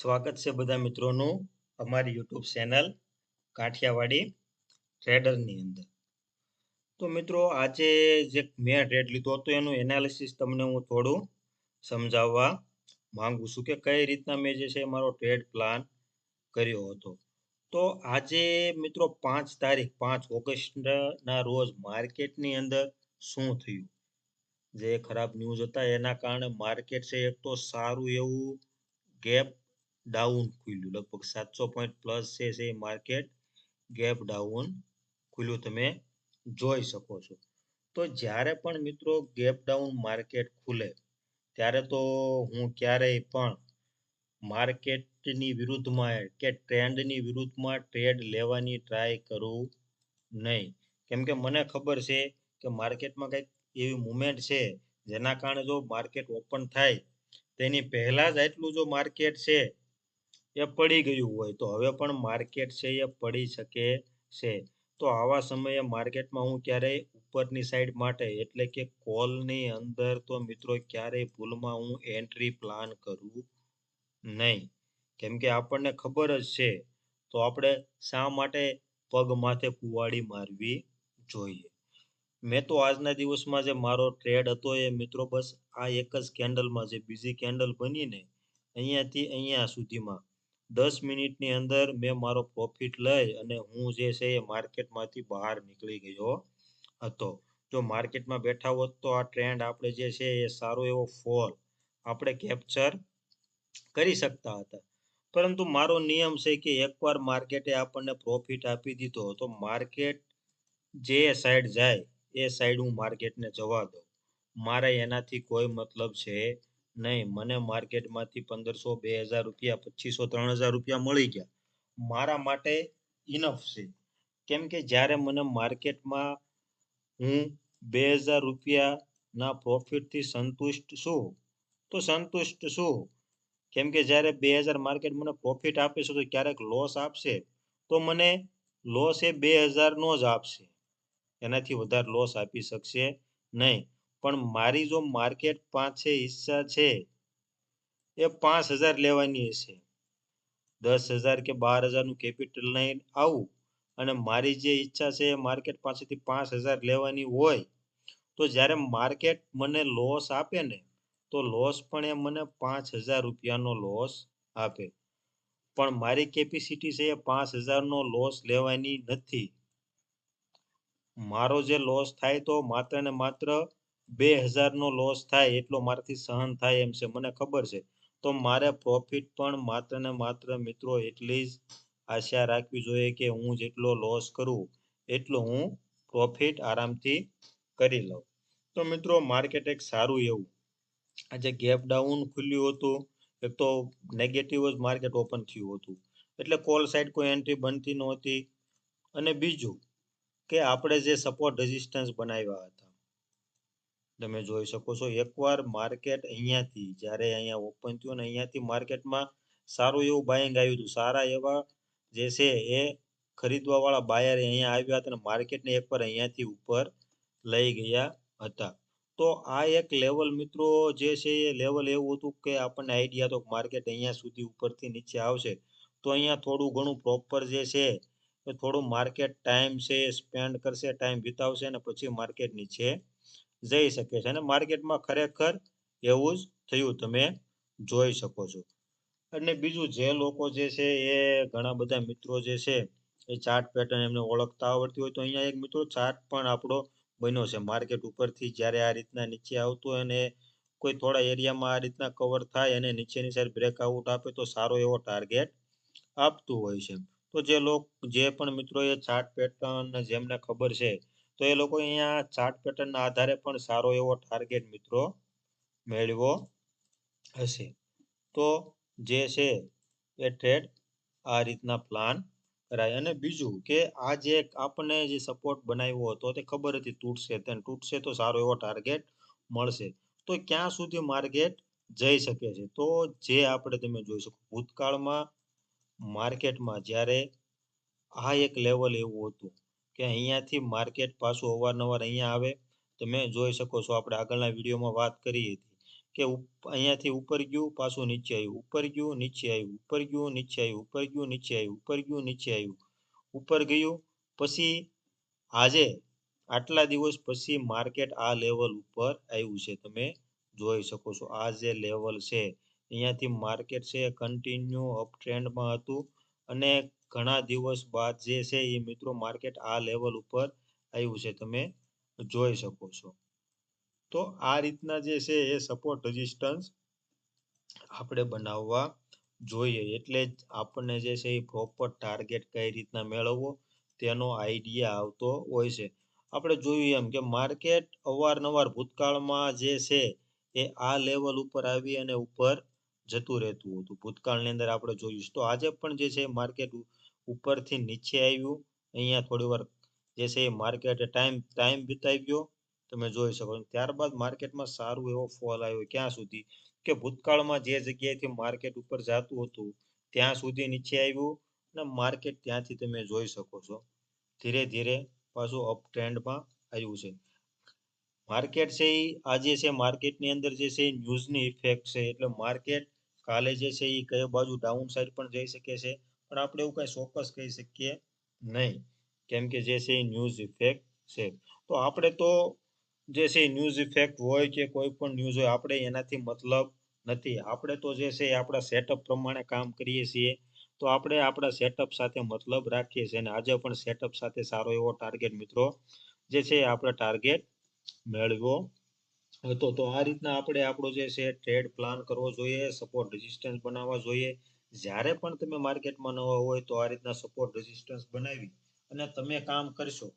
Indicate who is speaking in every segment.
Speaker 1: સ્વાગત છે બધા મિત્રોનું અમારી યુટ્યુબ ચેનલ કાઠિયાવાડી ટ્રેડરની અંદર. તો મિત્રો, આજે જે મેં ટ્રેડ લીધો હતો એનું એનાલિસિસ તમને હું થોડું સમજાવવા માંગુ છું કે કઈ રીતના મેં જે છે મારો ટ્રેડ પ્લાન કર્યો હતો. તો આજે મિત્રો પાંચ તારીખ, પાંચ ઓગસ્ટના રોજ માર્કેટની અંદર શું થયું? જે ખરાબ ન્યૂઝ હતા એના કારણે માર્કેટ છે એક તો સારું એવું ગેપ ડાઉન ખુલ્યું. લગભગ સાતસો પોઈન્ટ પ્લસ છે એ માર્કેટ ગેપ ડાઉન ખુલ્યું તમે જોઈ શકો છો. તો જ્યારે પણ મિત્રો ગેપ ડાઉન માર્કેટ ખુલે, ત્યારે તો હું ક્યારેય પણ માર્કેટની વિરુદ્ધમાં કે ટ્રેન્ડની વિરુદ્ધમાં ટ્રેડ લેવાની ટ્રાય કરું નહીં. કેમ કે મને ખબર છે કે માર્કેટમાં કંઈક એવી મુમેન્ટ છે, જેના કારણે જો માર્કેટ ઓપન થાય, તેની પહેલાં જ આટલું જો માર્કેટ છે એ પડી ગયું હોય તો હવે પણ માર્કેટ છે એ પડી શકે છે. તો આવા સમયે માર્કેટમાં હું ક્યારેય ઉપરની સાઈડ માટે, એટલે કે કોલની અંદર તો મિત્રો ક્યારેય ભૂલમાં હું એન્ટ્રી પ્લાન કરું નહીં. કેમ કે આપણને ખબર જ છે, તો આપણે શા માટે પગ માથે કુવાડી મારવી જોઈએ? મેં તો આજના દિવસમાં જે મારો ટ્રેડ હતો એ મિત્રો બસ આ એક જ કેન્ડલમાં જે બીજી કેન્ડલ બનીને અહીંયાથી અહીંયા સુધીમાં દસ મિનિટની અંદર મેં મારો પ્રોફિટ લઈ અને હું જે છે એ માર્કેટમાંથી બહાર નીકળી ગયો હતો. જો માર્કેટમાં બેઠા હોત તો આ ટ્રેન્ડ આપણે જે છે એ સારો એવો ફોલ આપણે કેપ્ચર કરી શકતા હતા. પરંતુ મારો નિયમ છે કે એકવાર માર્કેટે આપણને પ્રોફિટ આપી દીધો તો માર્કેટ જે સાઈડ જાય એ સાઈડ હું માર્કેટને જવા દઉં. મારે એનાથી કોઈ મતલબ છે નહીં, મને માર્કેટમાંથી પંદરસો, બે હજાર રૂપિયા, પચીસો, ત્રણ હજાર રૂપિયા મળી ગયા. મારા માટે ઇનફ છે. કેમ કે જ્યારે મને માર્કેટમાં હું બે હજાર રૂપિયાના પ્રોફિટથી સંતુષ્ટ છું, તો સંતુષ્ટ છું. કેમ કે જ્યારે બે હજાર માર્કેટ મને પ્રોફિટ આપે છે, તો ક્યારેક લોસ આપશે. તો મને લોસ એ બે હજારનો જ આપશે. એનાથી વધારે લોસ આપી શકશે નહીં. પણ મારી જો માર્કેટ પાસે હિસ્સા છે, એ પાંચ હજાર લેવાની હશે. દસ હજાર કે બાર હજારનું કેપિટલ લઈને આવું અને મારી જે ઈચ્છા છે એ માર્કેટ પાસેથી પાંચ હજાર લેવાની હોય, તો જ્યારે માર્કેટ મને લોસ આપે ને, તો લોસ પણ એ મને પાંચ હજાર રૂપિયાનો લોસ આપે. પણ મારી કેપેસિટી છે એ પાંચ હજારનો લોસ લેવાની નથી. મારો જે લોસ થાય તો માત્ર ને માત્ર બે હજારનો લોસ થાય એટલો મારાથી સહન થાય એમ છે. મને ખબર છે. તો મારે પ્રોફિટ પણ માત્ર ને માત્ર મિત્રો એટલી જ આશા રાખવી જોઈએ કે હું જેટલો લોસ કરું, એટલો હું પ્રોફિટ આરામથી કરી લઉં. તો મિત્રો માર્કેટ એક સારું એવું. આજે ગેપ ડાઉન ખુલ્યું હતું, એક તો નેગેટિવ જ માર્કેટ ઓપન થયું હતું. એટલે કોલ સાઈડ કોઈ એન્ટ્રી બનતી નહોતી. અને બીજું કે આપણે જે સપોર્ટ રેઝિસ્ટન્સ બનાવ્યા હતા તમે જોઈ શકો છો, એકવાર માર્કેટ અહીંયાથી, જ્યારે અહીંયા ઓપન થયું ને અહીંયાથી માર્કેટમાં સારું એવું બાયિંગ આવ્યું હતું. સારા એવા જે છે એ ખરીદવા વાળા બાયર અહીંયા આવ્યા હતા અને માર્કેટને એકવાર અહીંયાથી ઉપર લઈ ગયા હતા. તો આ એક લેવલ મિત્રો જે છે એ લેવલ એવું હતું કે આપણને આઈડિયા તો માર્કેટ અહીંયા સુધી ઉપરથી નીચે આવશે. તો અહીંયા થોડું ઘણું પ્રોપર જે છે એ થોડું માર્કેટ ટાઈમ છે સ્પેન્ડ કરશે ટાઈમ વિતાવશે અને પછી માર્કેટ નીચે જઈ શકે છે અને માર્કેટમાં ખરેખર એવું જ થયું તમે જોઈ શકો છો. અને બીજું જે લોકો જે છે એ ઘણા બધા મિત્રો જે છે એ ચાર્ટ પેટર્ન એમને ઓળખતા આવડતી હોય તો અહીંયા એક મિત્રો ચાર્ટ પણ આપણો બન્યો છે. માર્કેટ ઉપરથી જ્યારે આ રીતના નીચે આવતું હોય અને કોઈ થોડા એરિયામાં આ રીતના કવર થાય અને નીચેની સાઈડ બ્રેકઆઉટ આપે તો સારો એવો ટાર્ગેટ આપતું હોય છે. તો જે લોકો, જે પણ મિત્રો એ ચાર્ટ પેટર્ન જેમને ખબર છે તો એ લોકો અહીંયા ચાર્ટ પેટર્નના આધારે પણ સારો એવો ટાર્ગેટ મિત્રો મેળવો હશે. તો જે છે એ ટ્રેડ આ રીતના પ્લાન કરાય. અને બીજું કે આ જે આપણને જે સપોર્ટ બનાવ્યો હતો તે ખબર હતી તૂટશે તેને તૂટશે તો સારો એવો ટાર્ગેટ મળશે. તો ક્યાં સુધી માર્કેટ જઈ શકે છે? તો જે આપણે તમે જોઈ શકો, ભૂતકાળમાં માર્કેટમાં જ્યારે આ એક લેવલ એવું હતું કે અહીંયાથી માર્કેટ પાછું અવારનવાર અહીંયા આવે તમે જોઈ શકો છો, આપણે આગળના વિડીયોમાં વાત કરી હતી કે અહીંયાથી ઉપર ગયું, પાછું નીચે આવ્યું, ઉપર ગયું, નીચે આવ્યું, ઉપર ગયું, નીચે આવ્યું, ઉપર ગયું, નીચે આવ્યું, ઉપર ગયું, નીચે આવ્યું, ઉપર ગયું, પછી આજે આટલા દિવસ પછી માર્કેટ આ લેવલ ઉપર આવ્યું છે. તમે જોઈ શકો છો, આ જે લેવલ છે, અહીંયાથી માર્કેટ છે કન્ટિન્યુ અપ ટ્રેન્ડમાં હતું અને ઘણા દિવસ બાદ જે છે એ મિત્રો માર્કેટ આ લેવલ ઉપર આવ્યું છે. તમે જોઈ શકો છો. તો આ રીતના જે છે એ સપોર્ટ રેઝિસ્ટન્સ આપણે બનાવવા જોઈએ. એટલે જ આપણને જે છે એ પ્રોપર ટાર્ગેટ કઈ રીતના મેળવવો તેનો આઈડિયા આવતો હોય છે. આપણે જોયું એમ કે માર્કેટ અવારનવાર ભૂતકાળમાં જે છે એ આ લેવલ ઉપર આવી અને ઉપર જતું રહેતું હતું. ભૂતકાળની અંદર આપણે જોયું તો આજે પણ જે છે માર્કેટ ઉપરથી નીચે આવ્યું. અહીંયા થોડી વાર જે છે એ માર્કેટે ટાઈમ ટાઈમ વિતાવ્યો તમે જોઈ શકો ત્યારબાદ માર્કેટમાં સારું એવો ફોલ આવ્યો ક્યાં સુધી? કે ભૂતકાળમાં જે જગ્યાએથી માર્કેટ ઉપર જતું હતું, ત્યાં સુધી નીચે આવ્યું અને માર્કેટ ત્યાંથી તમે જોઈ શકો છો. ધીરે ધીરે પાછું અપ ટ્રેન્ડમાં આવ્યું છે. માર્કેટ છે એ આજે છે માર્કેટની અંદર જે છે ન્યૂઝની ઇફેક્ટ છે. એટલે માર્કેટ કાલે જે છે એ કઈ બાજુ ડાઉન સાઈડ પણ જઈ શકે છે. પણ આપણે એવું કઈ ચોક્કસ કહી શકીએ નહીં. કેમ કે જે છે એ ન્યૂઝ ઇફેક્ટ છે. તો આપણે તો જે છે ન્યૂઝ ઇફેક્ટ હોય કે કોઈ પણ ન્યૂઝ હોય, આપણે એનાથી મતલબ નથી. આપણે તો જે છે આપણા સેટઅપ પ્રમાણે કામ કરીએ છીએ. તો આપણે આપણા સેટઅપ સાથે મતલબ રાખીએ છીએ. અને આજે પણ સેટઅપ સાથે સારો એવો ટાર્ગેટ મિત્રો જે છે આપણે ટાર્ગેટ મેળવ્યો હતો. તો આ રીતના આપણે આપણો જે છે ટ્રેડ પ્લાન કરવો જોઈએ સપોર્ટ રેઝિસ્ટન્સ બનાવવા જોઈએ. જ્યારે પણ તમે માર્કેટમાં નવા હોય તો આ રીતના સપોર્ટ રેઝિસ્ટન્સ બનાવી અને તમે કામ કરશો,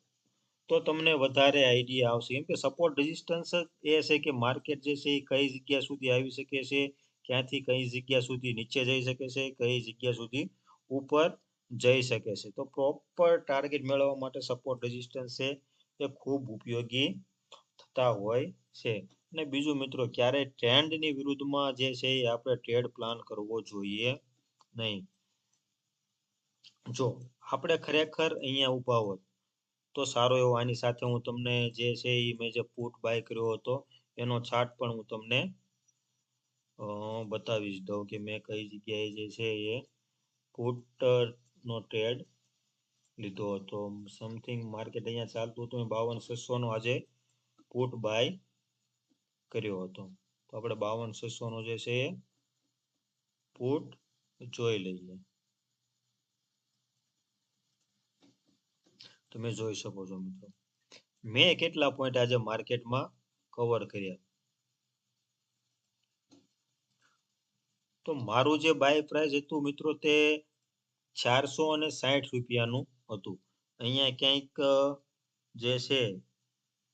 Speaker 1: તો તમને વધારે આઈડિયા આવશે. એમ કે સપોર્ટ રેઝિસ્ટન્સ એ છે કે માર્કેટ જે છે એ કઈ જગ્યા સુધી આવી શકે છે, ક્યાંથી કઈ જગ્યા સુધી નીચે જઈ શકે છે, કઈ જગ્યા સુધી ઉપર જઈ શકે છે. તો પ્રોપર ટાર્ગેટ મેળવવા માટે સપોર્ટ રેઝિસ્ટન્સ છે, એ ખૂબ ઉપયોગી થતા હોય છે. અને બીજું મિત્રો ક્યારેય ટ્રેન્ડની વિરુદ્ધમાં જે છે એ આપણે ટ્રેડ પ્લાન કરવો જોઈએ. નહીં. જો આપણે ખરેખર અહીંયા ઊભા હોત, તો સારો એવો આની સાથે હું તમને જે છે એ મેં જે પુટ બાય કર્યો હતો, એનો ચાર્ટ પણ હું તમને બતાવી દઉં કે મેં કઈ જગ્યાએ જે છે એ પુટનો ટ્રેડ લીધો હતો. સમથિંગ માર્કેટ અહીંયા ચાલતું હતું બાવન છસોનો આજે પુટ બાય કર્યો હતો. તો આપણે બાવન છસોનો જે છે એ પુટ જોઈ લઈએ. તમે જોઈ શકો છો મિત્રો. મેં કેટલા પોઈન્ટ આજે માર્કેટમાં કવર કર્યા. તો મારું જે બાય પ્રાઇસ હતું મિત્રો તે ચારસો અને સાઠ રૂપિયાનું હતું. અહીંયા ક્યાંક જે છે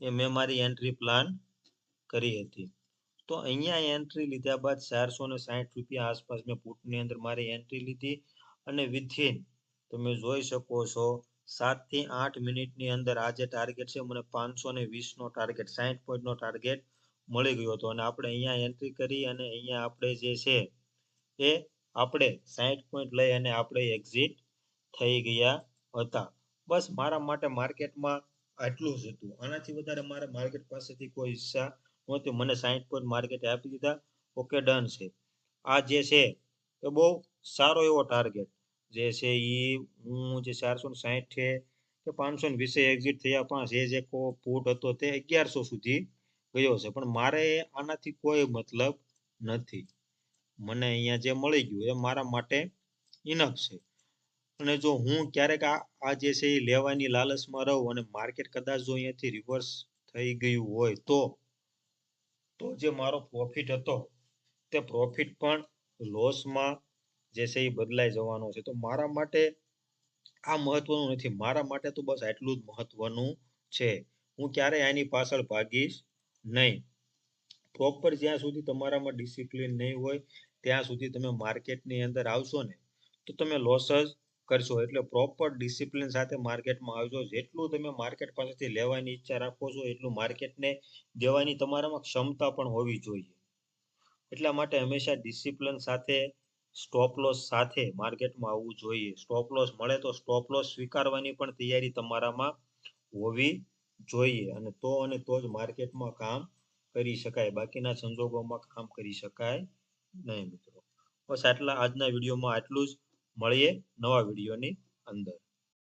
Speaker 1: એ મેં મારી એન્ટ્રી પ્લાન કરી હતી. તો અહીંયા એન્ટ્રી લીધા બાદ ચારસો ને સાઠ રૂપિયા આસપાસ મેં પુટની અંદર મારી એન્ટ્રી લીધી અને વિથિન તમે જોઈ શકો છો સાતથી આઠ મિનિટની અંદર આ જે ટાર્ગેટ છે મને પાંચસો ને વીસનો ટાર્ગેટ સાઠ પોઈન્ટનો ટાર્ગેટ મળી ગયો હતો. અને આપણે અહીંયા એન્ટ્રી કરી અને અહીંયા આપણે જે છે એ આપણે સાઠ પોઈન્ટ લઈ અને આપણે એક્ઝિટ થઈ ગયા હતા. બસ મારા માટે માર્કેટમાં આટલું જ હતું. આનાથી વધારે મારે માર્કેટ પાસેથી કોઈ ઈચ્છા નહોતી મને સાઠ પોઈન્ટ માર્કેટે આપી દીધા. ઓકે ડન છે. આ જે છે એ બહુ સારો એવો ટાર્ગેટ જે છે એ હું જે ચારસો ને સાહીઠ છે કે પાંચસો ને વીસે એક્ઝિટ થયા પણ જે જે કો પુટ હતો તે અગિયારસો સુધી ગયો છે. પણ મારે આનાથી કોઈ મતલબ નથી. મને અહીંયા જે મળી ગયું એ મારા માટે ઇનફ છે. અને જો હું ક્યારેક આ આ જે છે એ લેવાની લાલચમાં રહું અને માર્કેટ કદાચ જો અહીંયાથી રિવર્સ થઈ ગયું હોય તો તો જે મારો પ્રોફિટ હતો, તે પ્રોફિટ પણ લોસમાં જે છે એ બદલાઈ જવાનો છે. તો મારા માટે આ મહત્વનું નથી. મારા માટે તો બસ આટલું જ મહત્વનું છે. હું ક્યારેય આની પાછળ ભાગીશ નહીં. પ્રોપર જ્યાં સુધી તમારામાં ડિસિપ્લિન નહીં હોય, ત્યાં સુધી તમે માર્કેટની અંદર આવશો ને, તો તમે લોસ જ કરશો એટલે પ્રોપર ડિસિપ્લિન સાથે માર્કેટમાં આવજો. જેટલું તમે માર્કેટ પાસેથી લેવાની ઈચ્છા રાખો છો, એટલું માર્કેટને દેવાની તમારામાં ક્ષમતા પણ હોવી જોઈએ. એટલા માટે હંમેશા ડિસિપ્લિન સાથે સ્ટોપ લોસ સાથે માર્કેટમાં આવવું જોઈએ. સ્ટોપ લોસ મળે તો સ્ટોપ લોસ સ્વીકારવાની પણ તૈયારી તમારામાં હોવી જોઈએ. અને તો અને તો જ માર્કેટમાં કામ કરી શકાય. બાકીના સંજોગોમાં કામ કરી શકાય નહીં, મિત્રો. બસ આટલા આજના વિડીયોમાં આટલું જ. મળીએ નવા વિડીયોની અંદર.